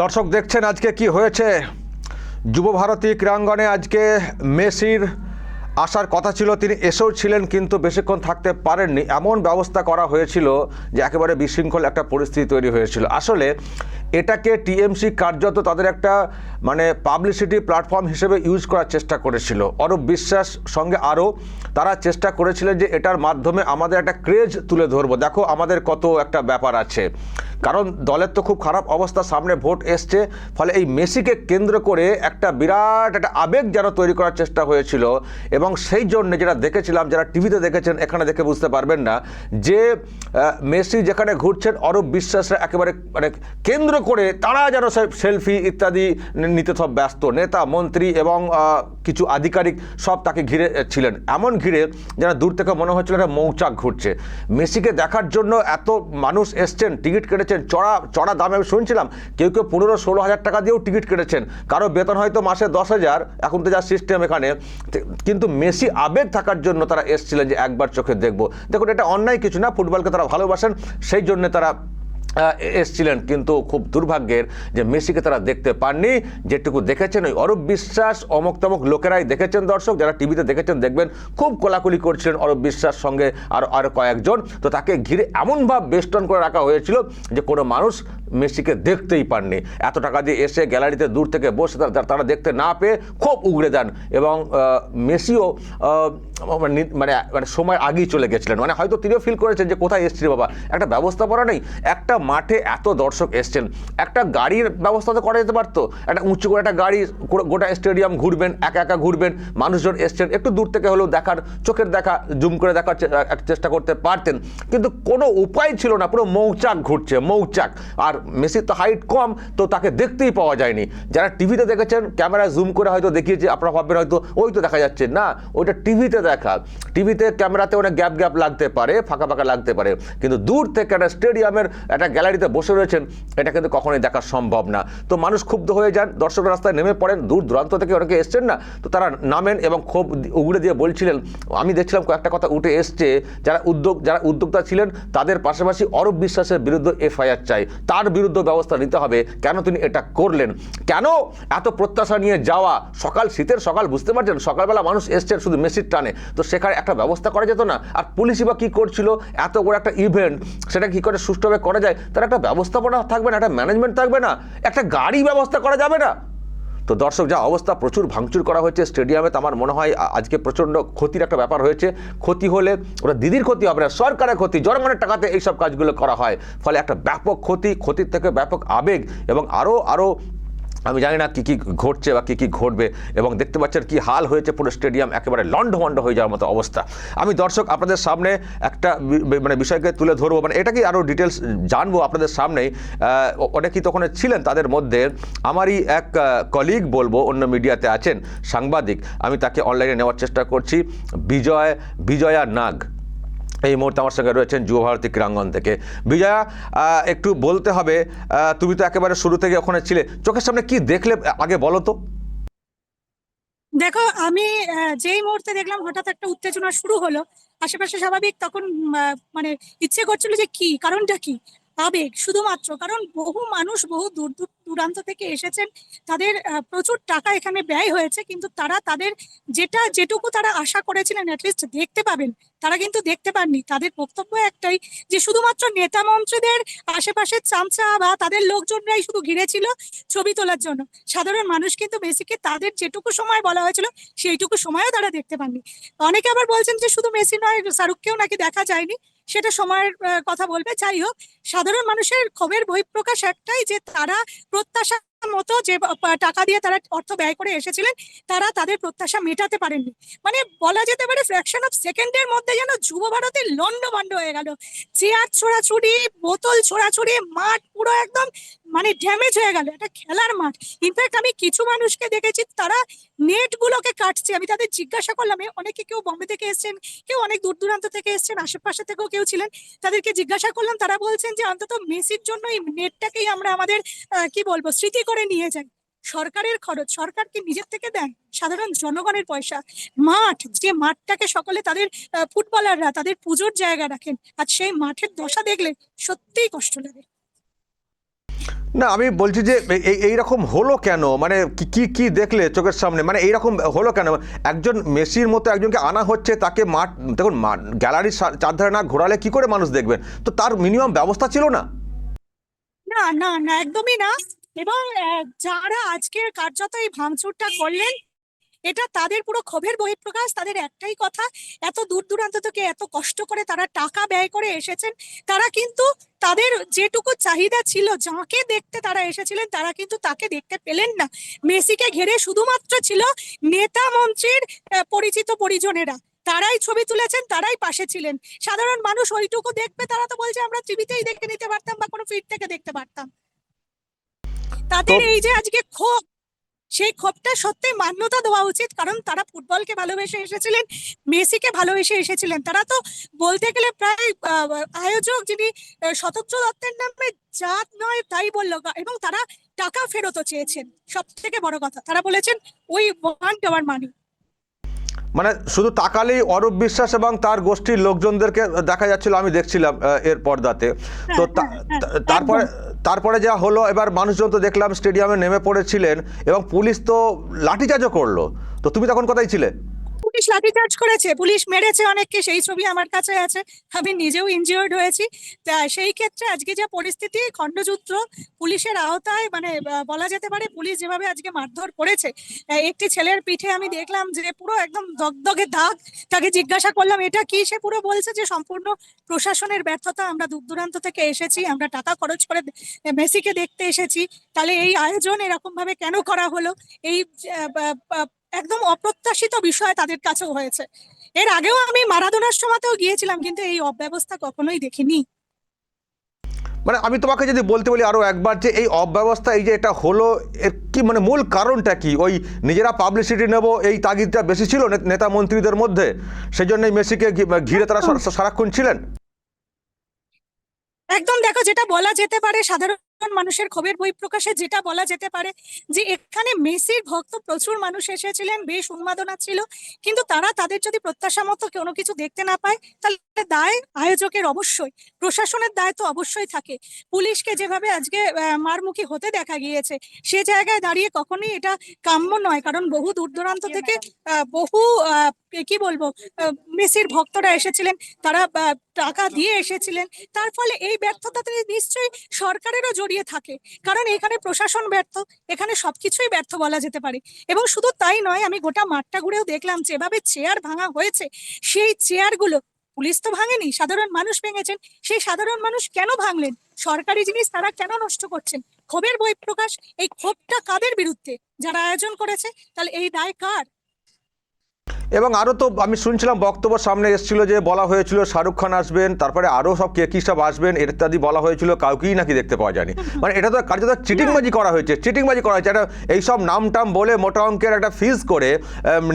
দর্শক দেখছেন আজকে কি হয়েছে? যুবভারতী ক্রীড়াঙ্গনে আজকে মেসির আসার কথা ছিল, তিনি এসেও ছিলেন কিন্তু বেশিক্ষণ থাকতে পারেননি। এমন ব্যবস্থা করা হয়েছিল যে একেবারে বিশৃঙ্খল একটা পরিস্থিতি তৈরি হয়েছিল। আসলে এটাকে টিএমসি কার্যত তাদের একটা মানে পাবলিসিটি প্ল্যাটফর্ম হিসেবে ইউজ করার চেষ্টা করেছিল। অরূপ বিশ্বাস সঙ্গে আরও তারা চেষ্টা করেছিলেন যে এটার মাধ্যমে আমাদের একটা ক্রেজ তুলে ধরবো। দেখো আমাদের কত একটা ব্যাপার আছে। কারণ দলের তো খুব খারাপ অবস্থা, সামনে ভোট এসছে। ফলে এই মেসিকে কেন্দ্র করে একটা বিরাট একটা আবেগ যেন তৈরি করার চেষ্টা হয়েছিল। এবং সেই জন্য যেটা দেখেছিলাম, যারা টিভিতে দেখেছেন, এখানে দেখে বুঝতে পারবেন না যে মেসি যেখানে ঘুরছেন, অরূপ বিশ্বাসরা একেবারে মানে কেন্দ্র করে তারা যেন সেলফি ইত্যাদি নিতে সব ব্যস্ত। নেতা, মন্ত্রী এবং কিছু আধিকারিক সব তাকে ঘিরে ছিলেন। এমন ঘিরে যেন দূর থেকে মনে হচ্ছিল একটা মৌচাক ঘুরছে। মেসিকে দেখার জন্য এত মানুষ এসছেন, টিকিট কেটেছেন, চড়া চড়া দামে আমি শুনছিলাম, কেউ কেউ পনেরো ষোলো হাজার টাকা দিয়েও টিকিট কেটেছেন। কারও বেতন হয়তো মাসে দশ হাজার, এখন তো যা সিস্টেম এখানে কিন্তু মেসি আবেগ থাকার জন্য তারা এসছিলেন যে একবার চোখে দেখব। দেখুন, এটা অন্যায় কিছু না, ফুটবলকে তারা ভালোবাসেন, সেই জন্য তারা এসছিলেন, কিন্তু খুব দুর্ভাগ্যের যে মেসিকে তারা দেখতে পাননি। যেটুকু দেখেছেন, ওই অরূপ বিশ্বাস, অমক তমক লোকেরাই দেখেছেন, দর্শক। যারা টিভিতে দেখেছেন, দেখবেন খুব কোলাকুলি করছিলেন অরূপ বিশ্বাস সঙ্গে আর আরও কয়েকজন। তো তাকে ঘিরে এমনভাবে বেষ্টন করে রাখা হয়েছিল যে কোনো মানুষ মেসিকে দেখতেই পাননি। এত টাকা দিয়ে এসে গ্যালারিতে দূর থেকে বসে তারা- দেখতে না পেয়ে খুব উগড়ে দেন এবং মেসিও মানে মানে মানে সময় আগেই চলে গেছিলেন। মানে হয়তো তিনিও ফিল করেছেন যে কোথায় এসছি রে বাবা। একটা ব্যবস্থাপনা নেই। একটা মাঠে এত দর্শক এসছেন। একটা গাড়ির ব্যবস্থা তো করা যেতে পারতো। একটা উঁচু করে একটা গাড়ি, গোটা স্টেডিয়াম ঘুরবেন, একা একা ঘুরবেন, মানুষজন এসছেন। একটু দূর থেকে হলেও দেখার, চোখের দেখা, জুম করে দেখার চেষ্টা করতে পারতেন। কিন্তু কোনো উপায় ছিল না। পুরো মৌচাক ঘুরছে, মৌচাক। আর মেসির তো হাইট কম, তো তাকে দেখতেই পাওয়া যায়নি। যারা টিভিতে দেখেছেন, ক্যামেরা জুম করে হয়তো দেখিয়েছে, আপনারা ভাববেন হয়তো ওই তো দেখা যাচ্ছে। না, ওইটা টিভিতে দেখা। টিভিতে ক্যামেরাতে অনেক গ্যাপ গ্যাপ লাগতে পারে, ফাঁকা ফাঁকা লাগতে পারে। কিন্তু দূর থেকে একটা স্টেডিয়ামের একটা গ্যালারিতে বসে রয়েছেন, এটা কিন্তু কখনোই দেখা সম্ভব না। তো মানুষ ক্ষুব্ধ হয়ে যান দর্শক রাস্তায় নেমে পড়েন, দূর দূরান্ত থেকে অনেকে এসছেন না, তো তারা নামেন এবং ক্ষোভ উগড়ে দিয়ে বলছিলেন, আমি দেখছিলাম কয়েকটা কথা উঠে এসছে, যারা উদ্যোগ, যারা উদ্যোক্তা ছিলেন, তাদের পাশাপাশি অরূপ বিশ্বাসের বিরুদ্ধে এফআইআর চাই। তার বিরুদ্ধে ব্যবস্থা নিতে হবে। কেন তিনি এটা করলেন? কেন এত প্রত্যাশা নিয়ে যাওয়া? সকাল শীতের সকাল, বুঝতে পারছেন? সকালবেলা মানুষ এসছেন শুধু মেসির টানে। তো সেখানে একটা ব্যবস্থা করা যেত না? আর পুলিশই বা কী করছিল? এত বড় একটা ইভেন্ট সেটা কী করে সুষ্ঠুভাবে করা যায়? তার একটা ব্যবস্থাপনা থাকবে না, একটা ম্যানেজমেন্ট থাকবে না? একটা গাড়ি ব্যবস্থা করা যাবে না? তো দর্শক, যা অবস্থা, প্রচুর ভাঙচুর করা হয়েছে স্টেডিয়ামে আমার মনে হয় আজকে প্রচণ্ড ক্ষতির একটা ব্যাপার হয়েছে। ক্ষতি হলে ওরা দিদির ক্ষতি হবে না, সরকারের ক্ষতি, জনগণের টাকাতে এইসব কাজগুলো করা হয়। ফলে একটা ব্যাপক ক্ষতি, ক্ষতির থেকে ব্যাপক আবেগ এবং আরও আরও আমি জানি না কী কী ঘটছে বা কী কী ঘটবে এবং দেখতে পাচ্ছেন কি হাল হয়েছে পুরো স্টেডিয়াম একেবারে লণ্ডভণ্ড হয়ে যাওয়ার মতো অবস্থা। আমি দর্শক আপনাদের সামনে একটা মানে বিষয়কে তুলে ধরবো মানে এটা কি আরও ডিটেলস জানব আপনাদের সামনেই? অনেকেই তখন ছিলেন তাদের মধ্যে। আমারই এক কলিগ বলব, অন্য মিডিয়াতে আছেন সাংবাদিক। আমি তাকে অনলাইনে নেওয়ার চেষ্টা করছি। বিজয়, বিজয়া নাগ। এই মুহূর্তে আমার সঙ্গে রয়েছেন যুব ভারতী ক্রীড়াঙ্গন থেকে। বিজয়া একটু বলতে হবে তুমি তো একেবারে শুরু থেকে ওখানে ছিলে, চোখের সামনে কি দেখলে, আগে বলো তো। দেখো, আমি যেই মুহূর্তে দেখলাম হঠাৎ একটা উত্তেজনা শুরু হলো, আশেপাশে স্বাভাবিক তখন মানে ইচ্ছে করছিল যে কি, কারণটা কি? আবেগ শুধুমাত্র। কারণ বহু মানুষ বহু দূর দূর দূরান্ত থেকে এসেছেন, তাদের প্রচুর টাকা এখানে ব্যয় হয়েছে, কিন্তু তারা তাদের যেটা, যেটুকু তারা আশা করেছিলেন অ্যাটলিস্ট দেখতে পাবেন, তারা কিন্তু দেখতে পাননি। তাদের বক্তব্য একটাই যে শুধুমাত্র নেতা মন্ত্রীদের আশেপাশের চামচা বা তাদের লোকজনরাই শুধু ঘিরেছিল ছবি তোলার জন্য। সাধারণ মানুষ কিন্তু বেসিকে তাদের যেটুকু সময় বলা হয়েছিল, সেইটুকু সময়ও তারা দেখতে পাননি। অনেকে আবার বলছেন যে শুধু মেসি নয়, শাহরুখকেও নাকি দেখা যায়নি। সেটা সময়ের কথা বলবে। যাই হোক সাধারণ মানুষের ক্ষোভের বহিঃপ্রকাশ একটাই যে তারা প্রত্যাশা মতো যে টাকা দিয়ে তারা অর্থ ব্যয় করে এসেছিলেন, তারা তাদের প্রত্যাশা মেটাতে পারেননি। মানে বলা যেতে পারে ফ্র্যাকশন অফ সেকেন্ডের মধ্যে যেন যুব ভারতের লন্ডভন্ড হয়ে গেল। চেয়ার ছোড়াছুড়ি, বোতল ছোড়াছুড়ি, মাঠ পুরো একদম মানে ড্যামেজ হয়ে গেল একটা খেলার মাঠ। ইনফ্যাক্ট আমি কিছু মানুষকে দেখেছি, তারা নেট গুলোকে কাটছে। আমি তাদের জিজ্ঞাসা করলাম অনেকে কেউ বম্বে থেকে এসেছেন, কেউ অনেক দূর দূরান্ত থেকে এসেছেন, আশেপাশে থেকেও কেউ ছিলেন, তাদেরকে জিজ্ঞাসা করলাম, তারা বলছেন যে অন্তত মেসির জন্য এই নেটটাকেই আমরা আমাদের কি বলব, স্মৃতি করে নিয়ে যাই। সরকারের খরচ, সরকার কি নিজের থেকে দেন? সাধারণ জনগণের পয়সা। মাঠ, যে মাঠটাকে সকলে তাদের ফুটবলাররা তাদের পুজোর জায়গা রাখেন, আর সেই মাঠের দশা দেখলে সত্যিই কষ্ট লাগে। না, আমি বলছি যে এই- এই এইরকম হলো কেন? মানে কি কি কি দেখলে চোখের সামনে? মানে এইরকম হলো কেন? একজন মেসির মতো একজনকে আনা হচ্ছে, তাকে মাঠ, দেখুন গ্যালারির চারধারে না ঘোরালে কি করে মানুষ দেখবেন তো তার মিনিমাম ব্যবস্থা ছিল না? না না না, একদমই না। এবং যারা আজকের কার্যত এই ভাঙচুরটা করলেন এটা তাদের পুরো ক্ষোভের বহিঃপ্রকাশ তাদের একটাই কথা এত দূর দূরান্ত থেকে এত কষ্ট করে তারা টাকা ব্যয় করে এসেছেন তারা কিন্তু তাদের যেটুকু চাহিদা ছিল যাকে দেখতে তারা এসেছিলেন তারা কিন্তু তাকে দেখতে পেলেন না। মেসিকে ঘিরে শুধুমাত্র ছিল নেতা মন্ত্রীর পরিচিত পরিজনেরা। তারাই ছবি তুলেছেন তারাই পাশে ছিলেন। সাধারণ মানুষ ওইটুকু দেখবে তারা তো বলছে আমরা টিভিতেই দেখে নিতে পারতাম বা কোনো ফিড থেকে দেখতে পারতাম। তাদের এই যে আজকে ক্ষোভ সেই ক্ষোভটা সত্যি মান্যতা দেওয়া উচিত কারণ তারা ফুটবলকে ভালোবেসে এসেছিলেন মেসিকে ভালোবেসে এসেছিলেন। তারা তো বলতে গেলে প্রায় আয়োজক যিনি শতদ্র দত্তের নামে জাত নয় তাই বলল এবং তারা টাকা ফেরতও চেয়েছেন। সব থেকে বড় কথা তারা বলেছেন ওই ওয়ান্ট আওয়ার মানি মানে শুধু তাকালেই অরূপ বিশ্বাস এবং তার গোষ্ঠীর লোকজনদেরকে দেখা যাচ্ছিল আমি দেখছিলাম এর পর্দাতে। তো হ্যাঁ, হ্যাঁ, তা- তারপরে তারপরে যা হলো, এবার মানুষজন তো দেখলাম স্টেডিয়ামে নেমে পড়েছিলেন এবং পুলিশ তো লাঠিচার্জও করল। তো তুমি তখন কোথায় ছিলে? পুলিশ লাঠিচার্জ করেছে, পুলিশ মেরেছে অনেককে, সেই ছবি আমার কাছে আছে, আমি নিজেও ইনজিওর্ড হয়েছি। তা সেই ক্ষেত্রে আজকে যা পরিস্থিতি, খণ্ডযুদ্ধ, পুলিশের আওতায় মানে বলা যেতে পারে পুলিশ যেভাবে আজকে মারধর করেছে একটি ছেলের পিঠে আমি দেখলাম যে পুরো একদম দগদগে দাগ, তাকে জিজ্ঞাসা করলাম, এটা কি? সে পুরো বলছে যে সম্পূর্ণ প্রশাসনের ব্যর্থতা, আমরা দূর দূরান্ত থেকে এসেছি, আমরা টাকা খরচ করে মেসিকে দেখতে এসেছি, তাহলে এই আয়োজন এরকম ভাবে কেন করা হলো? এই একদম অপ্রত্যাশিত বিষয় তাদের কাছেও হয়েছে। এর আগেও আমি মারাদোনার সময়তেও গিয়েছিলাম কিন্তু এই অব্যবস্থা কখনোই দেখিনি। মানে আমি তোমাকে যদি বলতে বলি আরও একবার যে এই অব্যবস্থা এই যে এটা হলো এর কি মানে মূল কারণটা কি? ওই নিজেরা পাবলিসিটি নেব এই তাগিদটা বেশি ছিল নেতা মন্ত্রীদের মধ্যে? সেই জন্যই মেসিকে ঘিরে তারা সারাক্ষণ ছিলেন? একদম দেখো যেটা বলা যেতে পারে সাধারণ মানুষের ক্ষোভের বহিঃপ্রকাশে যেটা বলা যেতে পারে যে এখানে মেসির ভক্ত প্রচুর মানুষ এসেছিলেন বেশ উন্মাদনা ছিল। কিন্তু তারা তাদের যদি প্রত্যাশা মতো কোনো কিছু দেখতে না পায় তাহলে দায় আয়োজকের অবশ্যই। প্রশাসনের দায় তো অবশ্যই থাকে। পুলিশকে যেভাবে আজকে মারমুখী হতে দেখা গিয়েছে সে জায়গায় দাঁড়িয়ে কখনোই এটা কাম্য নয়। কারণ বহু দূর দূরান্ত থেকে আহ, বহু আহ, কি বলব মেসির ভক্তরা এসেছিলেন তারা টাকা দিয়ে এসেছিলেন। তার ফলে এই ব্যর্থতাতে নিশ্চয়ই সরকারেরও জড়িয়ে থাকে। কারণ এখানে প্রশাসন ব্যর্থ, এখানে সবকিছুই ব্যর্থ বলা যেতে পারে। এবং শুধু তাই নয়, আমি গোটা মাঠটা ঘুরেও দেখলাম যেভাবে চেয়ার ভাঙা হয়েছে, সেই চেয়ারগুলো পুলিশ তো ভাঙেনি, সাধারণ মানুষ ভেঙেছেন, সেই সাধারণ মানুষ কেন ভাঙলেন? সরকারি জিনিস তারা কেন নষ্ট করছেন? ক্ষোভের বহিঃপ্রকাশ, এই ক্ষোভটা কাদের বিরুদ্ধে? যারা আয়োজন করেছে, তাহলে এই দায় কার? এবং আরও তো আমি শুনছিলাম বক্তব্য সামনে এসেছিল যে বলা হয়েছিল শাহরুখ খান আসবেন, তারপরে আরও সব কে কী সব আসবেন, ইত্যাদি বলা হয়েছিল, কাউকেই নাকি দেখতে পাওয়া যায়নি। মানে এটা তো কার্যত চিটিংবাজি করা হয়েছে, চিটিংবাজি করা হয়েছে। একটা এইসব নাম টাম বলে মোটা অঙ্কের একটা ফিজ করে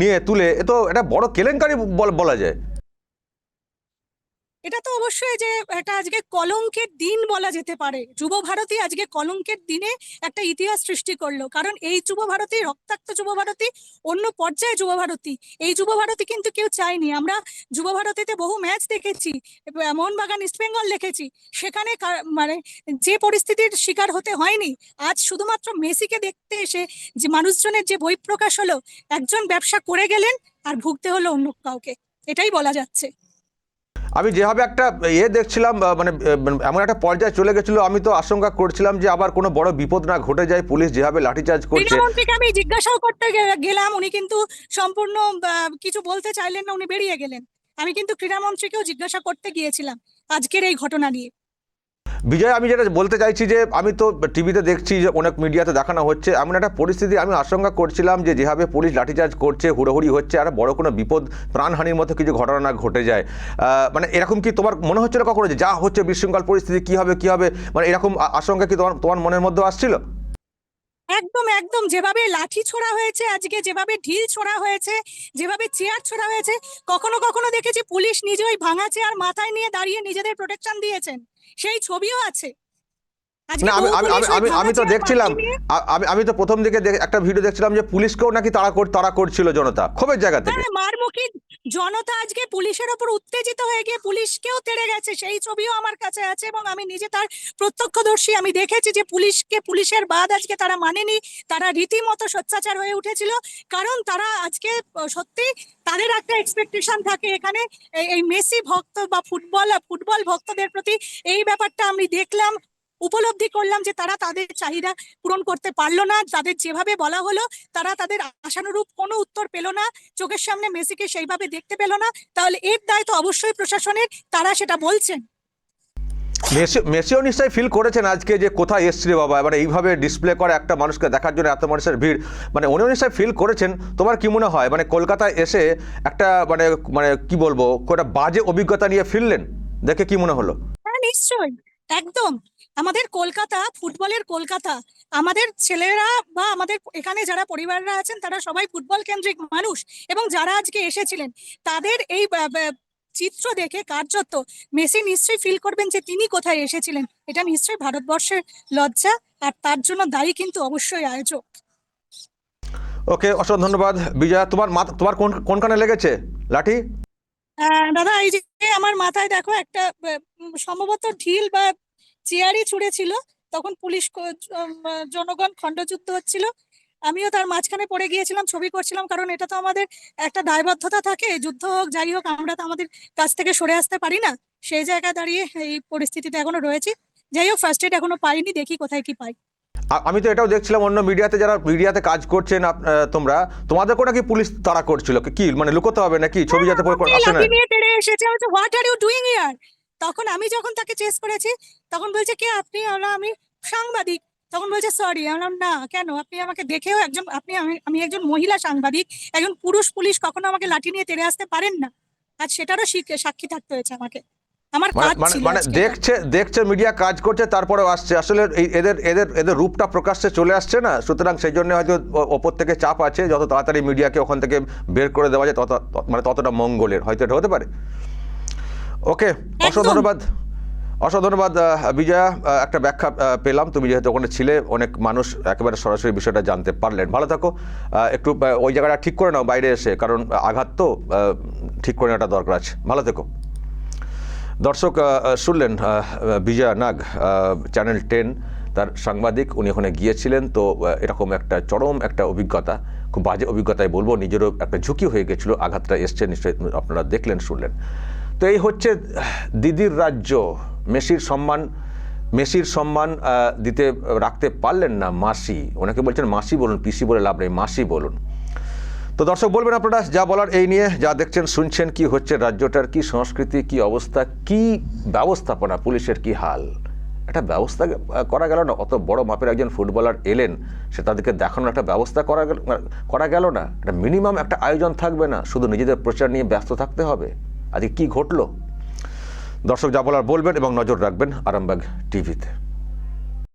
নিয়ে তুলে, এ তো একটা বড় কেলেঙ্কারি বলা যায়। এটা তো অবশ্যই যে এটা আজকে কলঙ্কের দিন বলা যেতে পারে। যুব ভারতী আজকে কলঙ্কের দিনে একটা ইতিহাস সৃষ্টি করল। কারণ এই যুব ভারতী রক্তাক্ত যুব ভারতী অন্য পর্যায়ে যুব ভারতী এই যুব ভারতী কিন্তু কেউ চায়নি। আমরা যুব ভারতীতে বহু ম্যাচ দেখেছি মোহনবাগান ইস্ট বেঙ্গল দেখেছি, সেখানে মানে যে পরিস্থিতির শিকার হতে হয়নি, আজ শুধুমাত্র মেসিকে দেখতে এসে যে মানুষজনের যে বই প্রকাশ হলো, একজন ব্যবসা করে গেলেন আর ভুগতে হলো অন্য কাউকে। এটাই বলা যাচ্ছে। আমি যেভাবে একটা ইয়ে দেখছিলাম মানে এমন একটা পর্যায়ে চলে গেছিল, আমি তো আশঙ্কা করছিলাম যে আবার কোনো বড় বিপদ না ঘটে যায়, পুলিশ যেভাবে লাঠিচার্জ করছে। আমি জিজ্ঞাসাও করতে গেলাম, উনি কিন্তু সম্পূর্ণ কিছু বলতে চাইলেন না, উনি বেরিয়ে গেলেন। আমি কিন্তু ক্রীড়ামন্ত্রীকেও জিজ্ঞাসা করতে গিয়েছিলাম, আজকের এই ঘটনা নিয়ে। বিজয়, আমি যেটা বলতে চাইছি যে, আমি তো টিভিতে দেখছি যে অনেক মিডিয়াতে দেখানো হচ্ছে, এমন একটা পরিস্থিতি আমি আশঙ্কা করছিলাম যে, যেভাবে পুলিশ লাঠিচার্জ করছে, হুড়োহুড়ি হচ্ছে, আর বড় কোনো বিপদ প্রাণহানির মতো কিছু ঘটনা ঘটে যায়। মানে এরকম কি তোমার মনে হচ্ছিল কখনো যে, যা হচ্ছে বিশৃঙ্খল পরিস্থিতি, কি হবে কি হবে? মানে এরকম আশঙ্কা কি তোমার তোমার মনের মধ্যে আসছিল? একদম একদম। যেভাবে লাঠি ছোড়া হয়েছে আজকে, যেভাবে ঢিল ছোড়া হয়েছে, যেভাবে চেয়ার ছোড়া হয়েছে, কখনো কখনো দেখেছি পুলিশ নিজেই ভাঙা চেয়ার মাথায় নিয়ে দাঁড়িয়ে নিজেদের প্রোটেকশন দিয়েছেন। সেই ছবিও আছে। না আমি আমি আমি আমি আমি তো দেখছিলাম। আমি আমি তো প্রথম দিকে একটা ভিডিও দেখছিলাম যে পুলিশকেও নাকি তারা কর তাড়া করছিল জনতা। ক্ষোভের জায়গা থেকে। হ্যাঁ মারমুখী জনতা আজকে পুলিশের ওপর উত্তেজিত হয়ে গিয়ে পুলিশকেও তেড়ে গেছে। সেই ছবিও আমার কাছে আছে এবং আমি নিজে তার প্রত্যক্ষদর্শী। আমি দেখেছি যে পুলিশকে পুলিশের বাদ আজকে তারা মানেনি। তারা রীতিমতো সোচ্চাচার হয়ে উঠেছিল। কারণ তারা আজকে সত্যি তাদের একটা এক্সপেকটেশন থাকে এখানে। এই মেসি ভক্ত বা ফুটবল ফুটবল ভক্তদের প্রতি এই ব্যাপারটা আমি দেখলাম। উপলব্ধি করলাম যে তারা তাদের চাহিদা পূরণ করতে পারল না। তাদের যেভাবে বলা হলো তারা তাদের আশানুরূপ কোনো উত্তর পেল না। চোখের সামনে মেসিকে সেইভাবে দেখতে পেল না। তাহলে এর দায় তো অবশ্যই প্রশাসনের। তারা সেটা বলছেন। মেসি মেসিও নিশ্চয়ই ফিল করেছেন আজকে যে কোথায় এসছে বাবা। মানে এইভাবে ডিসপ্লে করে একটা মানুষকে দেখার জন্য এত মানুষের ভিড়। মানে উনিও নিশ্চয়ই ফিল করেছেন। তোমার কি মনে হয়? মানে কলকাতায় এসে একটা মানে মানে কি বলব? একটা বাজে অভিজ্ঞতা নিয়ে ফিরলেন? দেখে কি মনে হলো? হ্যাঁ নিশ্চয়ই। একদম। আমাদের কলকাতা, ফুটবলের কলকাতা, আমাদের ছেলেরা বা আমাদের এখানে যারা পরিবাররা আছেন, তারা সবাই ফুটবল কেন্দ্রিক মানুষ এবং যারা আজকে এসেছিলেন, তাদের এই চিত্র দেখে কার্যত মেসি নিশ্চয়ই ফিল করবেন যে তিনি কোথায় এসেছিলেন। এটা নিশ্চয়ই ভারতবর্ষের লজ্জা আর তার জন্য দায়ী কিন্তু অবশ্যই আয়োজক। ওকে অসংখ্য ধন্যবাদ। বিজয়া, তোমার তোমার কোন কোনখানে লেগেছে? লাঠি? দাদা, এই যে আমার মাথায় দেখো একটা সম্ভবত ঢিল বা চেয়ারই ছুঁড়েছিল। তখন পুলিশ জনগণ খণ্ডযুদ্ধ হচ্ছিল। আমিও তার মাঝখানে পড়ে গিয়েছিলাম, ছবি করছিলাম, কারণ এটা তো আমাদের একটা দায়বদ্ধতা থাকে। যুদ্ধ হোক, যাই হোক, আমরা তো আমাদের কাছ থেকে সরে আসতে পারি না। সেই জায়গায় দাঁড়িয়ে এই পরিস্থিতিতে এখনও রয়েছি। যাই হোক ফার্স্ট এড এখনও পাইনি, দেখি কোথায় কি পাই। আমি তো এটাও দেখছিলাম অন্য মিডিয়াতে যারা মিডিয়াতে কাজ করছেন তোমরা তোমাদেরকেও নাকি পুলিশ তারা করছিল? কি মানে লুকোতে হবে নাকি? ছবি যাতে পরে আসে না? এসেছে আমি হোয়াট আর ইউ ডুইং তখন আমি যখন তাকে চেস করেছি তখন বলছে কে আপনি? আমি আমি সাংবাদিক। তখন বলছে সরি আমি বললাম না কেন? আপনি আমাকে দেখেও একজন আপনি আমি আমি একজন মহিলা সাংবাদিক একজন পুরুষ পুলিশ কখনো আমাকে লাঠি নিয়ে তেড়ে আসতে পারেন না? আজ সেটারও সাক্ষী থাকতে হয়েছে আমাকে। আমার মানে মানে মানে দেখছে দেখছে মিডিয়া কাজ করছে তারপরেও আসছে। আসলে এদের এদের এদের রূপটা প্রকাশ্যে চলে আসছে না? সুতরাং সেই জন্য হয়তো ওপর থেকে চাপ আছে যত তাড়াতাড়ি মিডিয়াকে ওখান থেকে বের করে দেওয়া যায় তত মানে ততটা মঙ্গলের। হয়তো এটা হতে পারে। ওকে অসংখ্য। ধন্যবাদ। অসংখ্য ধন্যবাদ বিজয়া। একটা ব্যাখ্যা পেলাম। তুমি যেহেতু ওখানে ছিলে অনেক মানুষ একেবারে সরাসরি বিষয়টা জানতে পারলেন। ভালো থাকো। একটু ওই জায়গাটা ঠিক করে নাও বাইরে এসে কারণ আঘাত তো ঠিক করে নেওয়াটা দরকার আছে। ভালো থেকো। দর্শক শুনলেন বিজয়া নাগ চ্যানেল টেন তার সাংবাদিক। উনি ওখানে গিয়েছিলেন, তো এরকম একটা চরম একটা অভিজ্ঞতা, খুব বাজে অভিজ্ঞতায় বলব, নিজেরও একটা ঝুঁকি হয়ে গেছিল, আঘাতটা এসছে, নিশ্চয়ই আপনারা দেখলেন, শুনলেন। তো এই হচ্ছে, দিদির রাজ্য, মেসির সম্মান মেসির সম্মান দিতে, রাখতে পারলেন না মাসি। ওনাকে বলছেন, মাসি বলুন, পিসি বলে লাভ নেই, মাসি বলুন। তো দর্শক, বলবেন আপনারা যা বলার এই নিয়ে, যা দেখছেন, শুনছেন, কি হচ্ছে রাজ্যটার, কি সংস্কৃতি, কি অবস্থা, কি ব্যবস্থাপনা, পুলিশের কি হাল? একটা ব্যবস্থা করা গেল না? অত বড় মাপের একজন ফুটবলার এলেন, সে তাদেরকে দেখানোর একটা ব্যবস্থা করা গেল করা গেল না? একটা মিনিমাম একটা আয়োজন থাকবে না? শুধু নিজেদের প্রচার নিয়ে ব্যস্ত থাকতে হবে? আজকে কি ঘটলো? দর্শক, যা বলার বলবেন এবং নজর রাখবেন আরামবাগ টিভিতে।